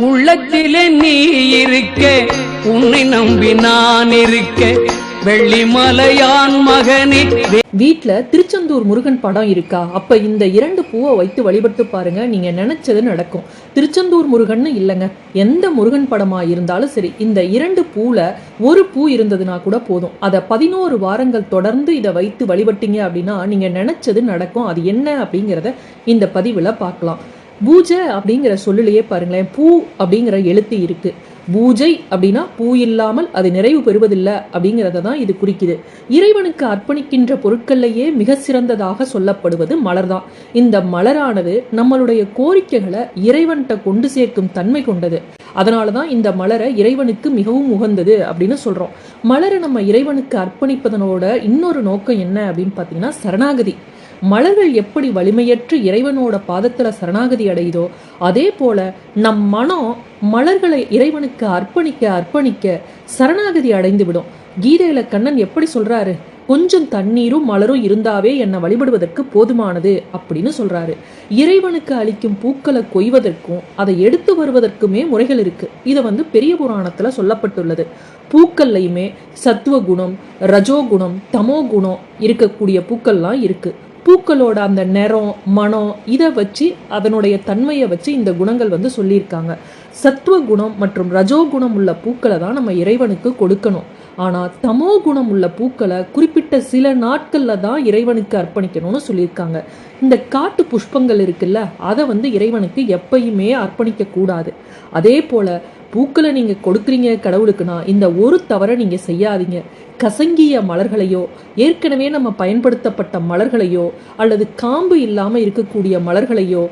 உள்ளத்திலே நீ இருக்க உன்னை நம்பி நான் இருக்க வெள்ளிமலையான் மகனே. வீட்ல திருச்செந்தூர் முருகன் படம் இருக்கா? அப்ப இந்த இரண்டு பூவை வைத்து வழிபட்டு பாருங்க நீங்க நினைச்சது நடக்கும். திருச்செந்தூர் முருகன்னு இல்லைங்க. எந்த முருகன் படமா இருந்தாலும் சரி இந்த இரண்டு பூல ஒரு பூ இருந்ததுன்னா கூட போதும். அதை பதினோரு வாரங்கள் தொடர்ந்து இதை வைத்து வழிபட்டீங்க அப்படின்னா நீங்க நினைச்சது நடக்கும். அது என்ன அப்படிங்கிறத இந்த பதிவுல பார்க்கலாம். பூஜை அப்படிங்கிற சொல்லிலேயே பாருங்களேன் பூ அப்படிங்கிற எழுத்து இருக்கு. பூஜை அப்படின்னா பூ இல்லாமல் அது நிறைவு பெறுவதில்லை அப்படிங்கிறத தான் இது குறிக்குது. இறைவனுக்கு அர்ப்பணிக்கின்ற பொருட்கள்லையே மிக சிறந்ததாக சொல்லப்படுவது மலர் தான். இந்த மலரானது நம்மளுடைய கோரிக்கைகளை இறைவன்கிட்ட கொண்டு சேர்க்கும் தன்மை கொண்டது. அதனால தான் இந்த மலரை இறைவனுக்கு மிகவும் உகந்தது அப்படின்னு சொல்றோம். மலரை நம்ம இறைவனுக்கு அர்ப்பணிப்பதனோட இன்னொரு நோக்கம் என்ன அப்படின்னு பார்த்தீங்கன்னா சரணாகதி. மலர்கள் எப்படி வலிமையற்று இறைவனோட பாதத்துல சரணாகதி அடையுதோ அதே போல நம் மனம் மலர்களை இறைவனுக்கு அர்ப்பணிக்க அர்ப்பணிக்க சரணாகதி அடைந்து விடும். கீதையில கண்ணன் எப்படி சொல்றாரு? கொஞ்சம் தண்ணீரும் மலரும் இருந்தாவே என்னை வழிபடுவதற்கு போதுமானது அப்படின்னு சொல்றாரு. இறைவனுக்கு அளிக்கும் பூக்களை கொய்வதற்கும் அதை எடுத்து வருவதற்குமே முறைகள் இருக்கு. இதை வந்து பெரிய புராணத்துல சொல்லப்பட்டுள்ளது. பூக்கள்லையுமே சத்துவ குணம் ரஜோ குணம் தமோ குணம் இருக்கக்கூடிய பூக்கள்லாம் இருக்கு. பூக்களோட அந்த நிறம் மனம் இதை வச்சு அதனுடைய தன்மையை வச்சு இந்த குணங்கள் வந்து சொல்லியிருக்காங்க. சத்துவ குணம் மற்றும் ரஜோ குணம் உள்ள பூக்களை தான் நம்ம இறைவனுக்கு கொடுக்கணும். ஆனால் தமோ குணம் உள்ள பூக்களை குறிப்பிட்ட சில நாட்களில் தான் இறைவனுக்கு அர்ப்பணிக்கணும்னு சொல்லியிருக்காங்க. இந்த காட்டு புஷ்பங்கள் இருக்குல்ல அதை வந்து இறைவனுக்கு எப்பயுமே அர்ப்பணிக்கக்கூடாது. அதே போல் பூக்களை நீங்கள் கொடுக்குறீங்க கடவுளுக்குன்னா இந்த ஒரு தவறை நீங்கள் செய்யாதீங்க. கசங்கிய மலர்களையோ ஏற்கனவே நம்ம பயன்படுத்தப்பட்ட மலர்களையோ அல்லது காம்பு இல்லாமல் இருக்கக்கூடிய மலர்களையோ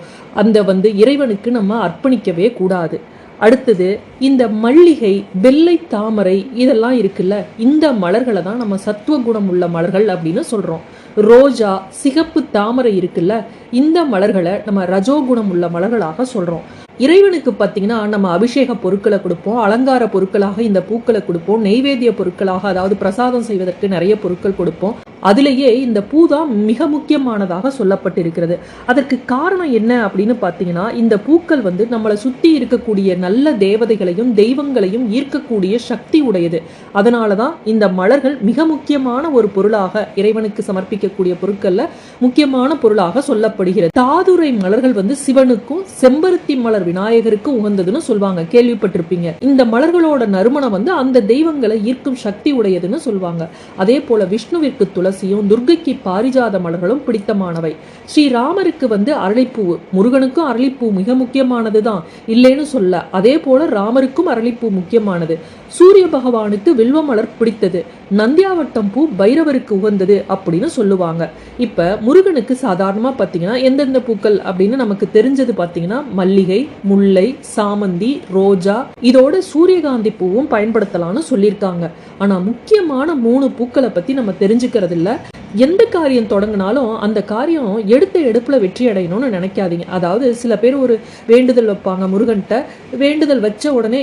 அந்த வந்து இறைவனுக்கு நம்ம அர்ப்பணிக்கவே கூடாது. அடுத்தது இந்த மல்லிகை வெள்ளை தாமரை இதெல்லாம் இருக்குல்ல இந்த மலர்களை தான் நம்ம சத்துவ குணம் உள்ள மலர்கள் அப்படின்னு சொல்கிறோம் ரோஜா சிகப்பு தாமரை இருக்குல்ல இந்த மலர்களை நம்ம ரஜோகுணம் உள்ள மலர்களாக சொல்றோம். இறைவனுக்கு பார்த்தீங்கன்னா நம்ம அபிஷேக பொருட்களை கொடுப்போம் அலங்கார பொருட்களாக இந்த பூக்களை கொடுப்போம் நெய்வேத்திய பொருட்களாக அதாவது பிரசாதம் செய்வதற்கு நிறைய பொருட்கள் கொடுப்போம். அதிலேயே இந்த பூ தான் மிக முக்கியமானதாக சொல்லப்பட்டிருக்கிறது. அதற்கு காரணம் என்ன அப்படின்னு பார்த்தீங்கன்னா இந்த பூக்கள் வந்து நம்மளை சுற்றி இருக்கக்கூடிய நல்ல தேவதைகளையும் தெய்வங்களையும் ஈர்க்கக்கூடிய சக்தி உடையது. அதனால தான் இந்த மலர்கள் மிக முக்கியமான ஒரு பொருளாக இறைவனுக்கு சமர்ப்பிக்கக்கூடிய பொருட்கள்ல முக்கியமான பொருளாக சொல்லப்படுகிறது. தாதுரை மலர்கள் வந்து சிவனுக்கும் செம்பருத்தி மலர் விநாயகருக்கும் உகந்ததுன்னு சொல்லுவாங்க கேள்விப்பட்டிருப்பீங்க. இந்த மலர்களோட நறுமணம் வந்து அந்த தெய்வங்களை ஈர்க்கும் சக்தி உடையதுன்னு சொல்லுவாங்க அதே போல விஷ்ணுவிற்கு துளசியும் துர்கைக்கு பாரிஜாத மலர்களும் பிடித்தமானவை. ஸ்ரீராமருக்கு வந்து அரளிப்பூ முருகனுக்கும் அரளிப்பூ மிக முக்கியமானது தான் இல்லைன்னு சொல்ல அதே போல ராமருக்கும் அரளிப்பூ முக்கியமானது. சூரிய பகவானுக்கு வில்வ மலர் பிடித்தது. நந்தியாவட்டம் பூ பைரவருக்கு உகந்தது அப்படின்னு சொல்லுவாங்க. இப்ப முருகனுக்கு சாதாரணமா பாத்தீங்கன்னா எந்தெந்த பூக்கள் அப்படின்னு நமக்கு தெரிஞ்சது பாத்தீங்கன்னா மல்லிகை முல்லை சாமந்தி ரோஜா இதோட சூரியகாந்தி பூவும் பயன்படுத்தலாம்னு சொல்லியிருக்காங்க. ஆனா முக்கியமான மூணு பூக்களை பத்தி நம்ம தெரிஞ்சுக்கிறது இல்லை. எந்த காரியம் தொடங்கினாலும் அந்த காரியம் எடுத்த எடுப்புல வெற்றி அடையணும்னு நினைக்காதீங்க. அதாவது சில பேர் ஒரு வேண்டுதல் வைப்பாங்க முருகன்கிட்ட வேண்டுதல் வச்ச உடனே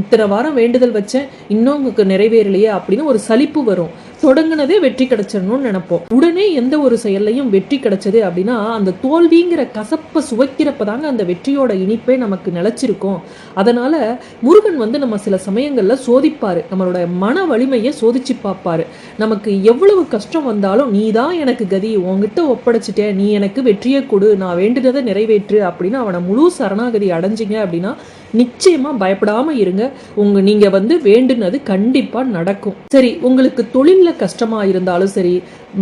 இத்தனை வாரம் வேண்டுதல் வச்சேன். இன்னும் உங்களுக்கு நிறைவேறலையே அப்படின்னு ஒரு சலிப்பு வரும். தொடங்கினதே வெற்றி கிடைச்சிடணும்னு நினைப்போம். உடனே எந்த ஒரு செயல்லையும் வெற்றி கிடைச்சது அப்படின்னா அந்த தோல்விங்கிற கசப்பை சுவைக்கிறப்ப தாங்க அந்த வெற்றியோட இனிப்பே நமக்கு நிலைச்சிருக்கும். அதனால முருகன் வந்து நம்ம சில சமயங்கள்ல சோதிப்பாரு. நம்மளோட மன வலிமையை சோதிச்சு பார்ப்பாரு. நமக்கு எவ்வளவு கஷ்டம் வந்தாலும் நீ தான் எனக்கு கதி. உன்கிட்ட ஒப்படைச்சிட்டேன் நீ எனக்கு வெற்றியை கொடு. நான் வேண்டுனதை நிறைவேற்று அப்படின்னு அவனை முழு சரணாகதி அடைஞ்சிங்க அப்படின்னா நிச்சயமா பயப்படாம இருங்க. உங்க நீங்கள் வந்து வேண்டுனது கண்டிப்பாக நடக்கும். சரி உங்களுக்கு தொழிலில் கஷ்டமா இருந்தாலும் சரி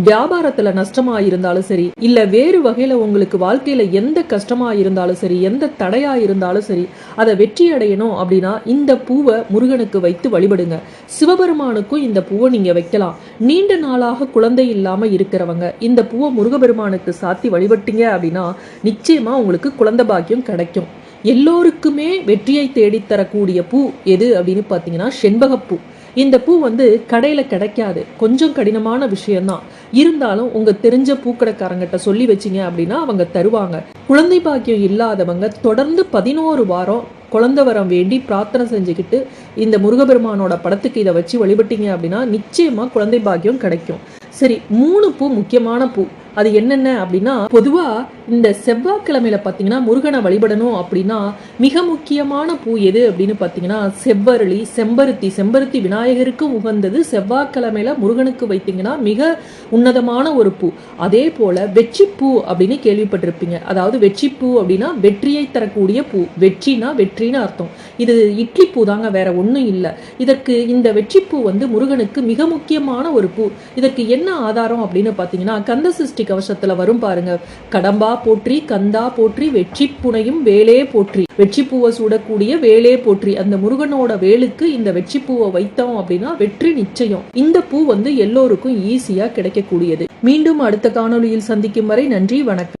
வியாபாரத்தில் நஷ்டமா இருந்தாலும் சரி இல்லை வேறு வகையில் உங்களுக்கு வாழ்க்கையில் எந்த கஷ்டமா இருந்தாலும் சரி எந்த தடையாக இருந்தாலும் சரி அதை வெற்றி அடையணும் அப்படின்னா இந்த பூவை முருகனுக்கு வைத்து வழிபடுங்க. சிவபெருமானுக்கும் இந்த பூவை நீங்கள் வைக்கலாம். நீண்ட நாளாக குழந்தை இல்லாமல் இருக்கிறவங்க இந்த பூவை முருகபெருமானுக்கு சாத்தி வழிபட்டீங்க அப்படின்னா நிச்சயமாக உங்களுக்கு குழந்தை பாக்கியம் கிடைக்கும். எல்லோருக்குமே வெற்றியை தேடித் தரக்கூடிய பூ எது அப்படின்னு பார்த்தீங்கன்னா செண்பகப்பூ. இந்த பூ வந்து கடையில் கிடைக்காது. கொஞ்சம் கடினமான விஷயம்தான். இருந்தாலும் உங்க தெரிஞ்ச பூக்கடைக்காரங்கிட்ட சொல்லி வச்சீங்க அப்படின்னா அவங்க தருவாங்க. குழந்தை பாக்கியம் இல்லாதவங்க தொடர்ந்து பதினோரு வாரம் குழந்தை வரம் வேண்டி பிரார்த்தனை செஞ்சுக்கிட்டு இந்த முருகபெருமானோட படத்துக்கு இதை வச்சு வழிபட்டீங்க அப்படின்னா நிச்சயமா குழந்தை பாக்கியம் கிடைக்கும். சரி மூணு பூ முக்கியமான பூ. அது என்னென்ன அப்படின்னா பொதுவா இந்த செவ்வாய்க்கிழமையில பார்த்தீங்கன்னா முருகனை வழிபடணும் அப்படின்னா மிக முக்கியமான பூ எது அப்படின்னு பார்த்தீங்கன்னா செவ்வரளி செம்பருத்தி. செம்பருத்தி விநாயகருக்கு உகந்தது செவ்வாய்க்கிழமையில முருகனுக்கு வைத்தீங்கன்னா மிக உன்னதமான ஒரு பூ. அதே போல வெற்றிப்பூ அப்படின்னு கேள்விப்பட்டிருப்பீங்க. அதாவது வெற்றிப்பூ அப்படின்னா வெற்றியை தரக்கூடிய பூ. வெற்றினா வெற்றின்னு அர்த்தம். இது இட்லி பூ தாங்க வேற ஒன்றும் இல்லை. இதற்கு இந்த வெற்றிப்பூ வந்து முருகனுக்கு மிக முக்கியமான ஒரு பூ. இதற்கு என்ன ஆதாரம் அப்படின்னு பார்த்தீங்கன்னா கந்த சிருஷ்டி கவசத்தில் வரும் பாருங்க. கடம்பா போற்றி கந்தா போற்றி வெற்றி புனையும் வேலே போற்றி. வெற்றி பூவை சூடக்கூடிய வேலே போற்றி. அந்த முருகனோட வேலுக்கு இந்த வெற்றி பூவை வைத்தோம் அப்படின்னா வெற்றி நிச்சயம். இந்த பூ வந்து எல்லோருக்கும் ஈஸியா கிடைக்கக்கூடியது. மீண்டும் அடுத்த காணொளியில் சந்திக்கும் வரை நன்றி வணக்கம்.